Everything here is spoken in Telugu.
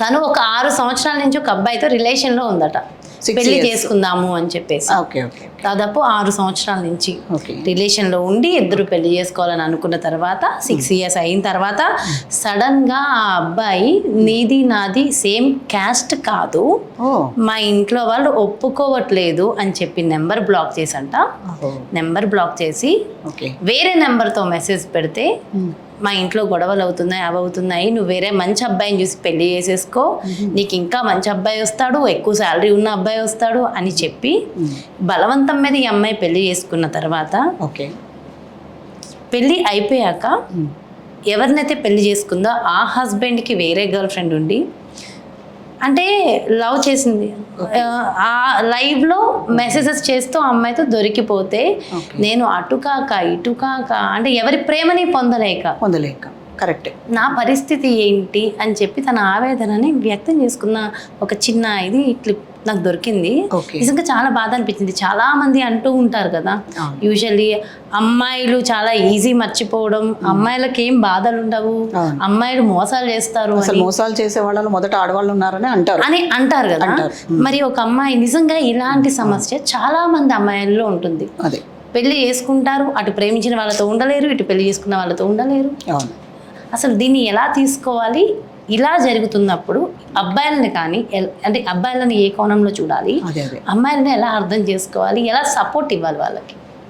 తను ఒక ఆరు సంవత్సరాల నుంచి ఒక అబ్బాయితో రిలేషన్లో ఉందట. పెళ్ళి. చేసుకుందాము అని చెప్పేసి. దాదాపు ఆరు సంవత్సరాల నుంచి ఓకే. రిలేషన్లో ఉండి ఇద్దరు పెళ్ళి చేసుకోవాలని అనుకున్న తర్వాత సిక్స్ ఇయర్స్ అయిన తర్వాత సడన్గా ఆ అబ్బాయి నీది నాది సేమ్ క్యాస్ట్ కాదు. మా ఇంట్లో వాళ్ళు ఒప్పుకోవట్లేదు అని చెప్పి నెంబర్ బ్లాక్ చేసంట. నెంబర్ బ్లాక్ చేసి ఓకే. వేరే నెంబర్తో మెసేజ్ పెడితే మా ఇంట్లో గొడవలు అవుతున్నాయి అవి అవుతున్నాయి. నువ్వు వేరే మంచి అబ్బాయిని చూసి పెళ్ళి చేసేసుకో. నీకు ఇంకా మంచి అబ్బాయి వస్తాడు ఎక్కువ శాలరీ ఉన్న అబ్బాయి వస్తాడు అని చెప్పి బలవంతం మీద ఈ అమ్మాయి పెళ్ళి చేసుకున్న తర్వాత ఓకే. పెళ్ళి అయిపోయాక ఎవరినైతే పెళ్ళి చేసుకుందో ఆ హస్బెండ్కి వేరే గర్ల్ ఫ్రెండ్ ఉండి అంటే లవ్ చేసింది. ఆ లైవ్లో మెసేజెస్ చేస్తూ అమ్మాయితో దొరికిపోతే. నేను అటు కాక ఇటు కాక అంటే ఎవరి ప్రేమని పొందలేక. పొందలేక. కరెక్టే. నా పరిస్థితి ఏంటి అని చెప్పి తన ఆవేదనని వ్యక్తం చేసుకున్న ఒక చిన్న ఇది క్లిప్ నాకు దొరికింది. నిజంగా చాలా బాధ అనిపించింది. చాలా మంది అంటూ ఉంటారు కదా. యూజువల్లీ అమ్మాయిలు చాలా ఈజీ మర్చిపోవడం అమ్మాయిలకి ఏం బాధలు ఉండవు. అమ్మాయిలు మోసాలు చేస్తారు అసలు మోసాలు చేసే వాళ్ళు మొదట ఆడవాళ్ళు ఉన్నారని అంటారు. అని అంటారు కదా. మరి ఒక అమ్మాయి నిజంగా ఇలాంటి సమస్య చాలా మంది అమ్మాయిల్లో ఉంటుంది. పెళ్ళి చేసుకుంటారు అటు ప్రేమించిన వాళ్ళతో ఉండలేరు ఇటు పెళ్ళి చేసుకున్న వాళ్ళతో ఉండలేరు. అసలు దీన్ని ఎలా తీసుకోవాలి? ఇలా జరుగుతున్నప్పుడు అబ్బాయిలని కానీ అంటే అబ్బాయిలని ఏ కోణంలో చూడాలి? అదే అదే. అమ్మాయిలని ఎలా అర్థం చేసుకోవాలి? ఎలా సపోర్ట్ ఇవ్వాలి వాళ్ళకి?